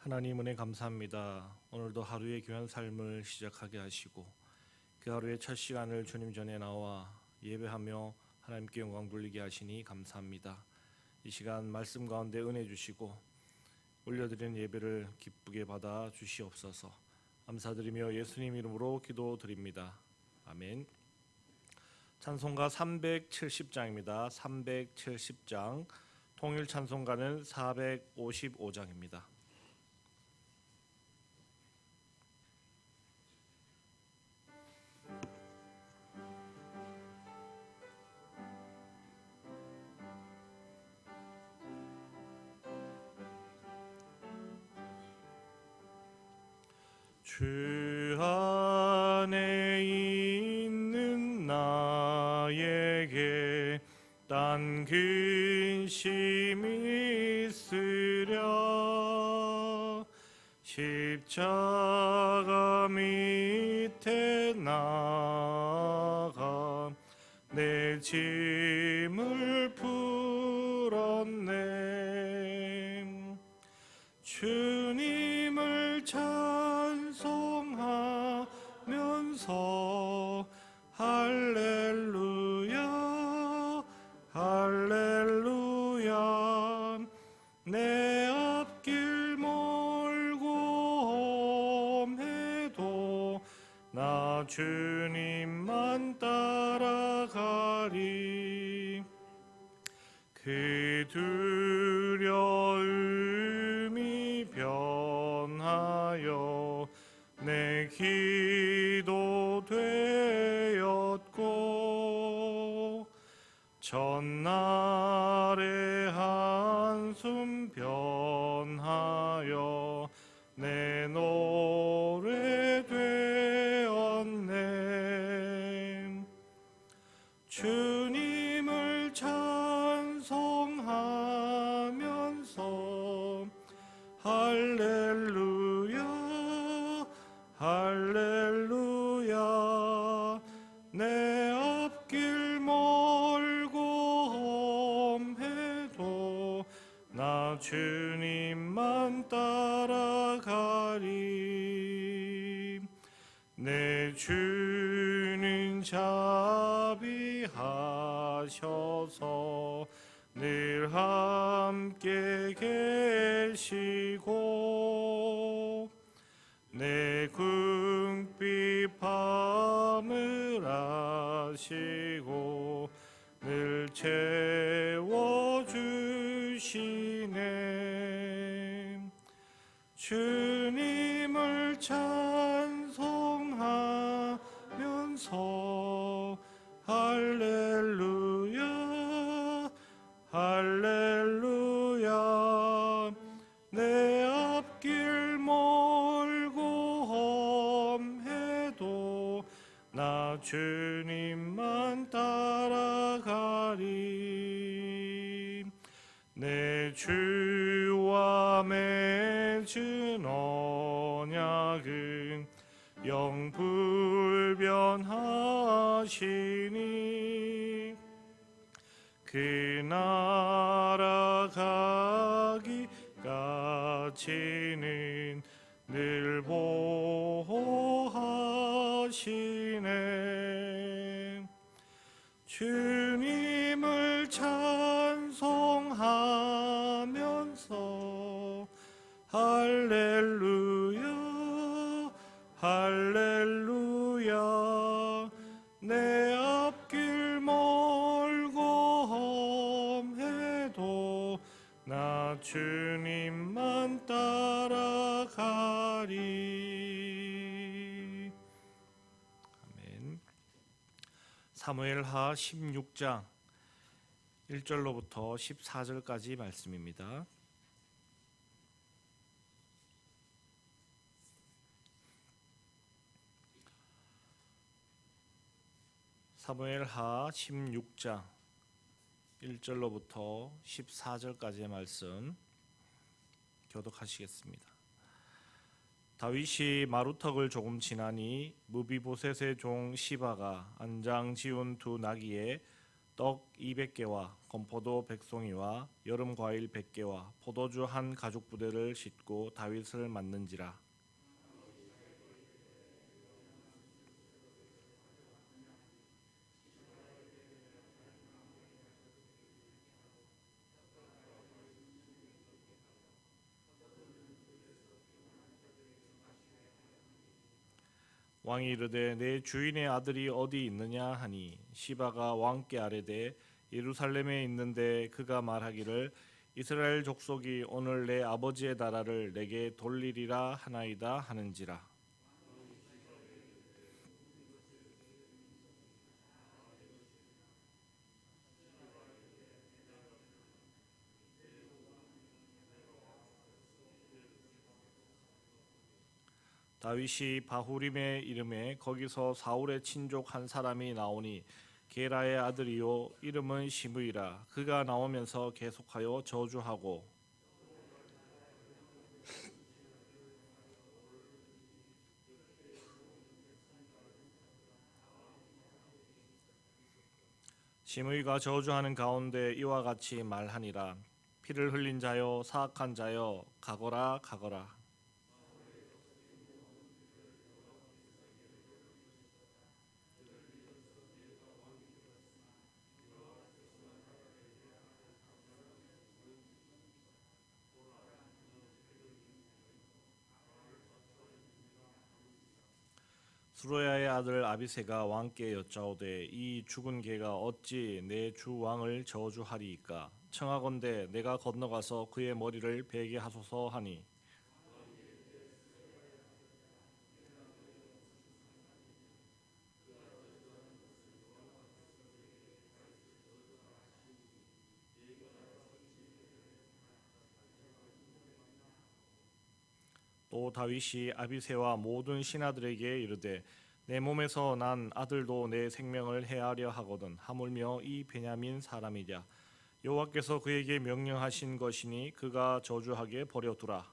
하나님 은혜 감사합니다. 오늘도 하루의 귀한 삶을 시작하게 하시고 그 하루의 첫 시간을 주님 전에 나와 예배하며 하나님께 영광 돌리게 하시니 감사합니다. 이 시간 말씀 가운데 은혜 주시고 올려드리는 예배를 기쁘게 받아 주시옵소서. 감사드리며 예수님 이름으로 기도드립니다. 아멘. 찬송가 370장입니다. 370장 통일 찬송가는 455장입니다. 주 안에 있는 나에게 딴 근심이 있으랴. 십자가 밑에 나가 내 짐을 풀었네. 주 할렐루야 할렐루야. 내 앞길 멀고 험해도 나 주 전날의 한숨 나 주님만 따라가리 내 주는 자비하셔서 늘 함께 계시고 내 궁핍 밤을 아시고 늘 채워주 시네 주님을 찬 언약은 영불변하시니 그 나라 가기까지는 늘 보호하시네. 주 사무엘하 16장 1절로부터 14절까지 말씀입니다. 사무엘하 16장 1절로부터 14절까지의 말씀 교독하시겠습니다. 다윗이 마루턱을 조금 지나니 무비보셋의 종 시바가 안장 지운 두 나귀에 떡 200개와 건포도 백송이와 여름 과일 100개와 포도주 한 가죽 부대를 싣고 다윗을 맞는지라 왕이 이르되 내 주인의 아들이 어디 있느냐 하니 시바가 왕께 아뢰되 예루살렘에 있는데 그가 말하기를 이스라엘 족속이 오늘 내 아버지의 나라를 내게 돌리리라 하나이다 하는지라 다윗이 바후림의 이름에 거기서 사울의 친족 한 사람이 나오니 게라의 아들이요 이름은 시므이라. 그가 나오면서 계속하여 저주하고 시므이가 저주하는 가운데 이와 같이 말하니라. 피를 흘린 자여 사악한 자여 가거라 가거라 수로야의 아들 아비세가 왕께 여짜오되 이 죽은 개가 어찌 내 주 왕을 저주하리이까? 청하건대 내가 건너가서 그의 머리를 베게 하소서 하니 또 다윗이 아비세와 모든 신하들에게 이르되 내 몸에서 난 아들도 내 생명을 해하려 하거든 하물며 이 베냐민 사람이랴. 여호와께서 그에게 명령하신 것이니 그가 저주하게 버려두라.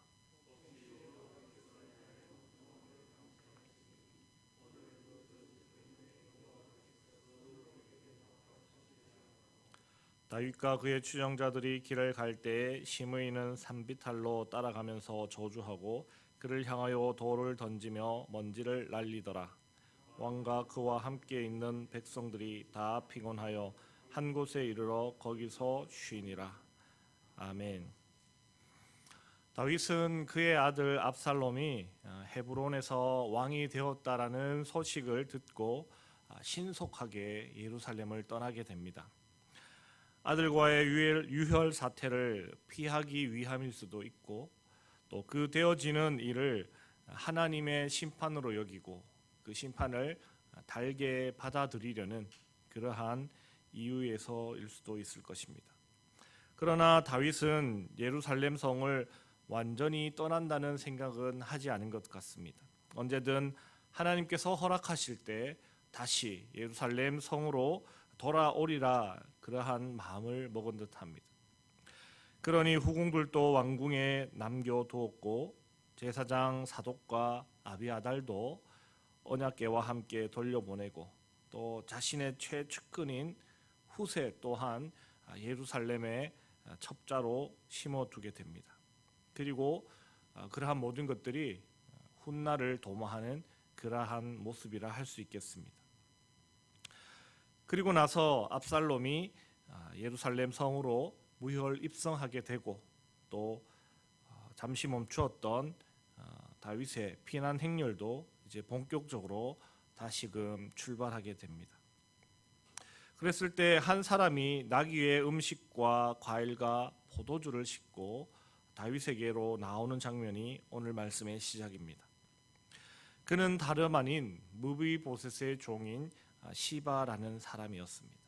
다윗과 그의 추정자들이 길을 갈 때에 시므이는 산비탈로 따라가면서 저주하고 그를 향하여 돌을 던지며 먼지를 날리더라. 왕과 그와 함께 있는 백성들이 다 피곤하여 한 곳에 이르러 거기서 쉬니라. 아멘. 다윗은 그의 아들 압살롬이 어, 헤브론에서 왕이 되었다라는 소식을 듣고 아, 신속하게 예루살렘을 떠나게 됩니다. 아들과의 유혈, 유혈 사태를 피하기 위함일 수도 있고 또 그 되어지는 일을 하나님의 심판으로 여기고 그 심판을 달게 받아들이려는 그러한 이유에서일 수도 있을 것입니다. 그러나 다윗은 예루살렘 성을 완전히 떠난다는 생각은 하지 않은 것 같습니다. 언제든 하나님께서 허락하실 때 다시 예루살렘 성으로 돌아오리라 그러한 마음을 먹은 듯합니다. 그러니 후궁들도 왕궁에 남겨두었고 제사장 사독과 아비아달도 언약궤와 함께 돌려보내고 또 자신의 최측근인 후세 또한 예루살렘에 첩자로 심어두게 됩니다. 그리고 그러한 모든 것들이 훗날을 도모하는 그러한 모습이라 할 수 있겠습니다. 그리고 나서 압살롬이 예루살렘 성으로 무혈 입성하게 되고 또 어, 잠시 멈추었던 어, 다윗의 피난 행렬도 이제 본격적으로 다시금 출발하게 됩니다. 그랬을 때 한 사람이 나귀의 음식과 과일과 포도주를 싣고 다윗에게로 나오는 장면이 오늘 말씀의 시작입니다. 그는 다름 아닌 무비보셋의 종인 시바라는 사람이었습니다.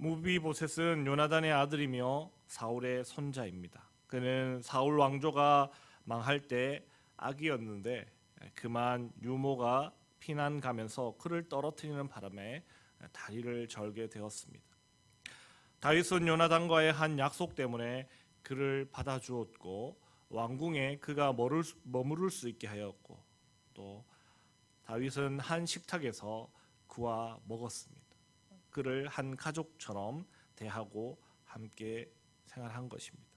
무비보셋은 요나단의 아들이며 사울의 손자입니다. 그는 사울 왕조가 망할 때 아기였는데 그만 유모가 피난 가면서 그를 떨어뜨리는 바람에 다리를 절게 되었습니다. 다윗은 요나단과의 한 약속 때문에 그를 받아주었고 왕궁에 그가 머무를 수 있게 하였고 또 다윗은 한 식탁에서 그와 먹었습니다. 그를 한 가족처럼 대하고 함께 생활한 것입니다.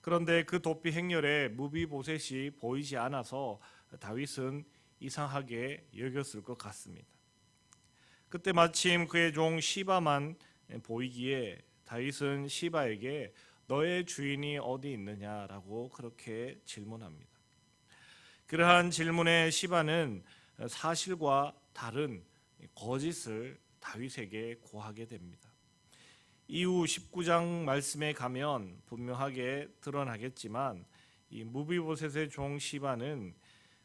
그런데 그 도피 행렬에 무비보셋이 보이지 않아서 다윗은 이상하게 여겼을 것 같습니다. 그때 마침 그의 종 시바만 보이기에 다윗은 시바에게 너의 주인이 어디 있느냐라고 그렇게 질문합니다. 그러한 질문에 시바는 사실과 다른 거짓을 다윗에게 고하게 됩니다. 이후 19장 말씀에 가면 분명하게 드러나겠지만 이 무비보셋의 종 시바는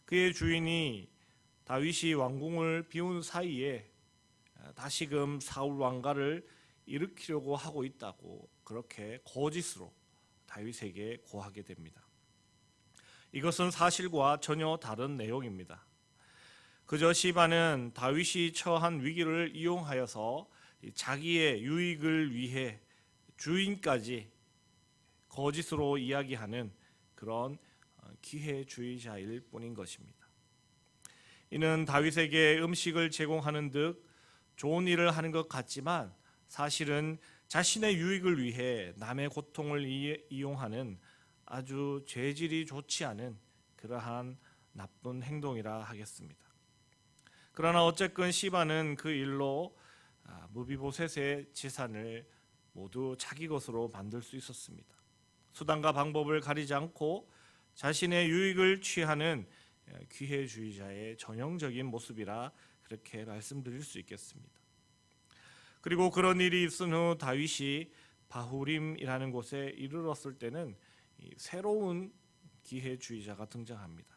그의 주인이 다윗이 왕궁을 비운 사이에 다시금 사울 왕가를 일으키려고 하고 있다고 그렇게 거짓으로 다윗에게 고하게 됩니다. 이것은 사실과 전혀 다른 내용입니다. 그저 시바는 다윗이 처한 위기를 이용하여서 자기의 유익을 위해 주인까지 거짓으로 이야기하는 그런 기회주의자일 뿐인 것입니다. 이는 다윗에게 음식을 제공하는 듯 좋은 일을 하는 것 같지만 사실은 자신의 유익을 위해 남의 고통을 이용하는 아주 죄질이 좋지 않은 그러한 나쁜 행동이라 하겠습니다. 그러나 어쨌건 시바는 그 일로 무비보셋의 재산을 모두 자기 것으로 만들 수 있었습니다. 수단과 방법을 가리지 않고 자신의 유익을 취하는 기회주의자의 전형적인 모습이라 그렇게 말씀드릴 수 있겠습니다. 그리고 그런 일이 있은 후 다윗이 바후림이라는 곳에 이르렀을 때는 새로운 기회주의자가 등장합니다.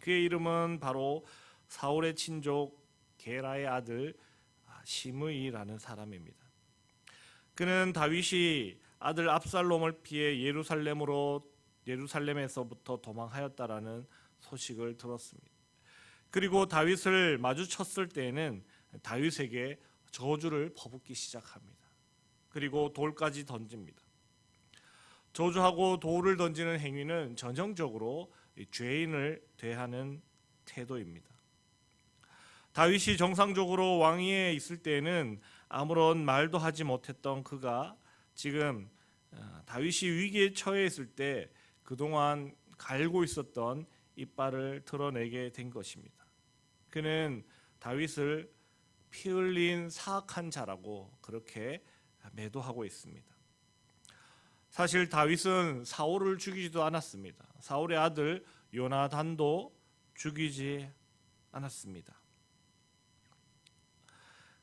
그의 이름은 바로 사울의 친족 게라의 아들 시므이라는 사람입니다. 그는 다윗이 아들 압살롬을 피해 예루살렘으로 예루살렘에서부터 도망하였다라는 소식을 들었습니다. 그리고 다윗을 마주쳤을 때에는 다윗에게 저주를 퍼붓기 시작합니다. 그리고 돌까지 던집니다. 저주하고 돌을 던지는 행위는 전형적으로 죄인을 대하는 태도입니다. 다윗이 정상적으로 왕위에 있을 때에는 아무런 말도 하지 못했던 그가 지금 어, 다윗이 위기에 처해 있을 때 그동안 갈고 있었던 이빨을 드러내게 된 것입니다. 그는 다윗을 피 흘린 사악한 자라고 그렇게 매도하고 있습니다. 사실 다윗은 사울을 죽이지도 않았습니다. 사울의 아들 요나단도 죽이지 않았습니다.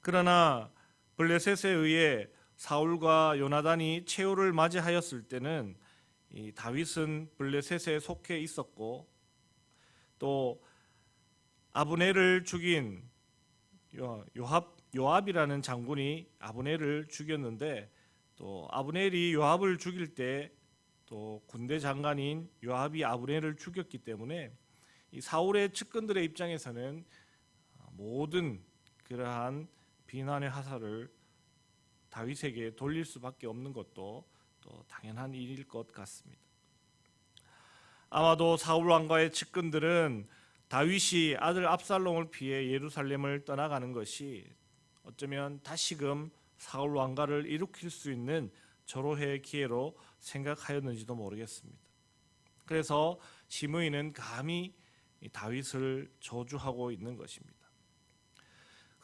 그러나 블레셋에 의해 사울과 요나단이 최후를 맞이하였을 때는 이 다윗은 블레셋에 속해 있었고 또 아브네를 죽인 요압 요압이라는 장군이 아브넬을 죽였는데 또 아브넬이 요압을 죽일 때 또 군대 장관인 요압이 아브넬을 죽였기 때문에 이 사울의 측근들의 입장에서는 모든 그러한 비난의 화살을 다윗에게 돌릴 수밖에 없는 것도 또 당연한 일일 것 같습니다. 아마도 사울 왕과의 측근들은 다윗이 아들 압살롬을 피해 예루살렘을 떠나가는 것이 어쩌면 다시금 사울 왕가를 일으킬 수 있는 절호의 기회로 생각하였는지도 모르겠습니다. 그래서 시므이는 감히 다윗을 저주하고 있는 것입니다.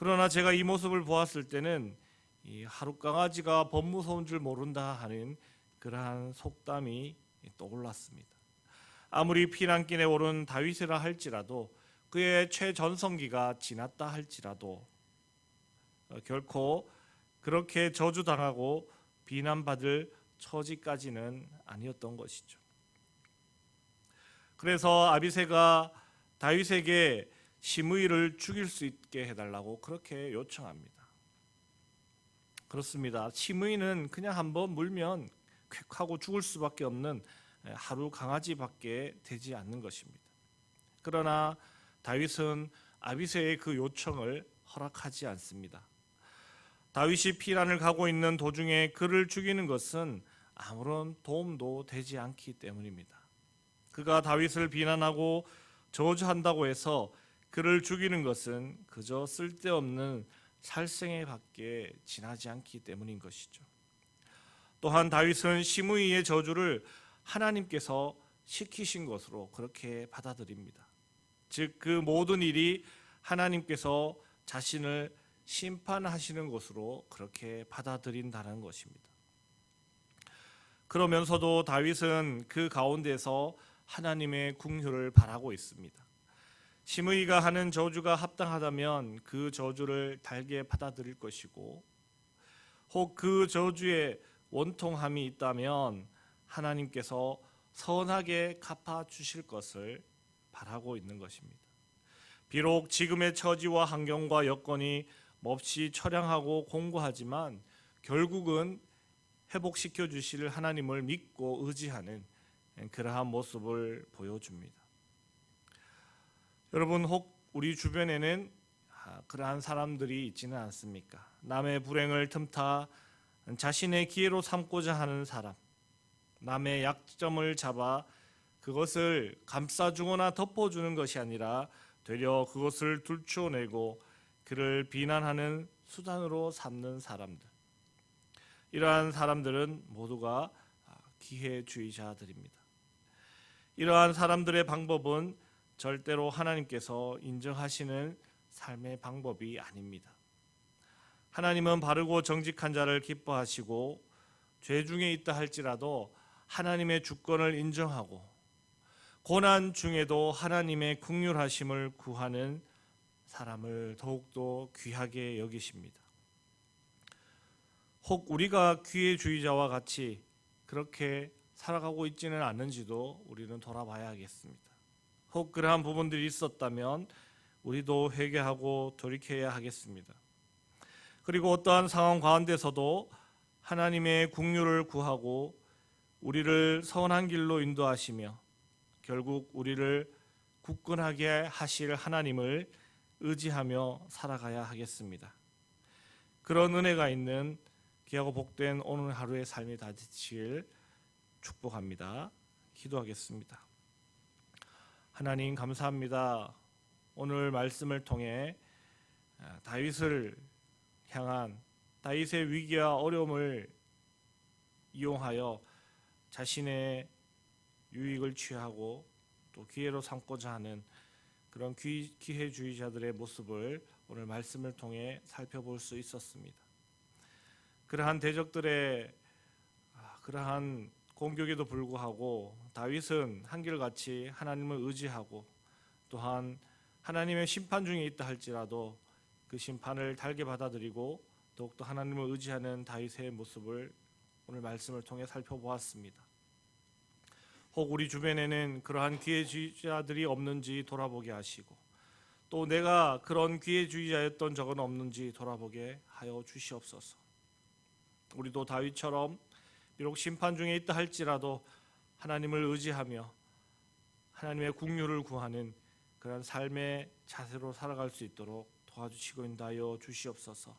그러나 제가 이 모습을 보았을 때는 이 하루 강아지가 법무서운 줄 모른다 하는 그러한 속담이 떠올랐습니다. 아무리 피난길에 오른 다윗이라 할지라도 그의 최전성기가 지났다 할지라도 어, 결코 그렇게 저주당하고 비난받을 처지까지는 아니었던 것이죠. 그래서 아비세가 다윗에게 시므이를 죽일 수 있게 해달라고 그렇게 요청합니다. 그렇습니다. 시므이는 그냥 한번 물면 쾌하고 죽을 수밖에 없는 하루 강아지밖에 되지 않는 것입니다. 그러나 다윗은 아비세의 그 요청을 허락하지 않습니다. 다윗이 피란을 가고 있는 도중에 그를 죽이는 것은 아무런 도움도 되지 않기 때문입니다. 그가 다윗을 비난하고 저주한다고 해서 그를 죽이는 것은 그저 쓸데없는 살생에 밖에 지나지 않기 때문인 것이죠. 또한 다윗은 시므이의 저주를 하나님께서 시키신 것으로 그렇게 받아들입니다. 즉 그 모든 일이 하나님께서 자신을 심판하시는 것으로 그렇게 받아들인다는 것입니다. 그러면서도 다윗은 그 가운데서 하나님의 궁휼을 바라고 있습니다. 시므이가 하는 저주가 합당하다면 그 저주를 달게 받아들일 것이고 혹 그 저주에 원통함이 있다면 하나님께서 선하게 갚아 주실 것을 바라고 있는 것입니다. 비록 지금의 처지와 환경과 여건이 몹시 처량하고 공고하지만 결국은 회복시켜 주실 하나님을 믿고 의지하는 그러한 모습을 보여줍니다. 여러분 혹 우리 주변에는 아, 그러한 사람들이 있지는 않습니까? 남의 불행을 틈타 자신의 기회로 삼고자 하는 사람, 남의 약점을 잡아 그것을 감싸주거나 덮어주는 것이 아니라 되려 그것을 들추어내고 그를 비난하는 수단으로 삼는 사람들. 이러한 사람들은 모두가 기회주의자들입니다. 이러한 사람들의 방법은 절대로 하나님께서 인정하시는 삶의 방법이 아닙니다. 하나님은 바르고 정직한 자를 기뻐하시고 죄 중에 있다 할지라도 하나님의 주권을 인정하고 고난 중에도 하나님의 국률하심을 구하는 사람을 더욱더 귀하게 여기십니다. 혹 우리가 기회주의자와 같이 그렇게 살아가고 있지는 않는지도 우리는 돌아봐야겠습니다. 혹 그러한 부분들이 있었다면 우리도 회개하고 돌이켜야 하겠습니다. 그리고 어떠한 상황 가운데서도 하나님의 국류를 구하고 우리를 선한 길로 인도하시며 결국 우리를 굳건하게 하실 하나님을 의지하며 살아가야 하겠습니다. 그런 은혜가 있는 귀하고 복된 오늘 하루의 삶이 다지칠 축복합니다. 기도하겠습니다. 하나님 감사합니다. 오늘 말씀을 통해 아, 다윗을 향한 다윗의 위기와 어려움을 이용하여 자신의 유익을 취하고 또 기회로 삼고자 하는 그런 기, 기회주의자들의 모습을 오늘 말씀을 통해 살펴볼 수 있었습니다. 그러한 대적들의 아, 그러한 공격에도 불구하고 다윗은 한결같이 하나님을 의지하고 또한 하나님의 심판 중에 있다 할지라도 그 심판을 달게 받아들이고 더욱더 하나님을 의지하는 다윗의 모습을 오늘 말씀을 통해 살펴보았습니다. 혹 우리 주변에는 그러한 기회주의자들이 없는지 돌아보게 하시고 또 내가 그런 기회주의자였던 적은 없는지 돌아보게 하여 주시옵소서. 우리도 다윗처럼 비록 심판 중에 있다 할지라도 하나님을 의지하며 하나님의 국류를 구하는 그런 삶의 자세로 살아갈 수 있도록 도와주시고 인다하여 주시옵소서.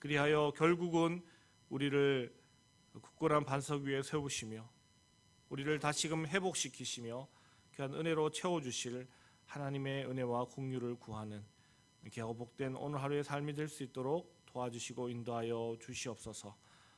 그리하여 결국은 우리를 굳건한 반석 위에 세우시며 우리를 다시금 회복시키시며 귀한 은혜로 채워 주실 하나님의 은혜와 국류를 구하는 귀하고 복된 오늘 하루의 삶이 될 수 있도록 도와주시고 인도하여 주시옵소서.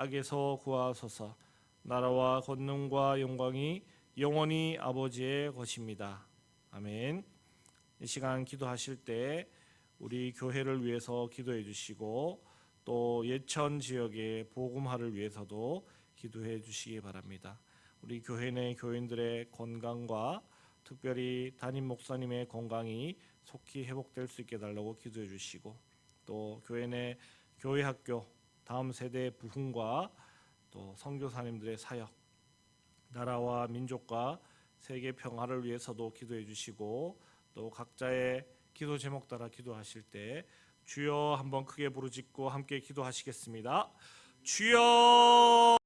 악에서 구하소서. 나라와 권능과 영광이 영원히 아버지의 것입니다. 아멘. 이 시간 기도하실 때 우리 교회를 위해서 기도해 주시고 또 예천 지역의 복음화를 위해서도 기도해 주시기 바랍니다. 우리 교회 내 교인들의 건강과 특별히 담임 목사님의 건강이 속히 회복될 수 있게 달라고 기도해 주시고 또 교회 내 교회 학교 다음 세대 부흥과 또 선교사님들의 사역 나라와 민족과 세계 평화를 위해서도 기도해 주시고 또 각자의 기도 제목 따라 기도하실 때 주여 한번 크게 부르짖고 함께 기도하시겠습니다. 주여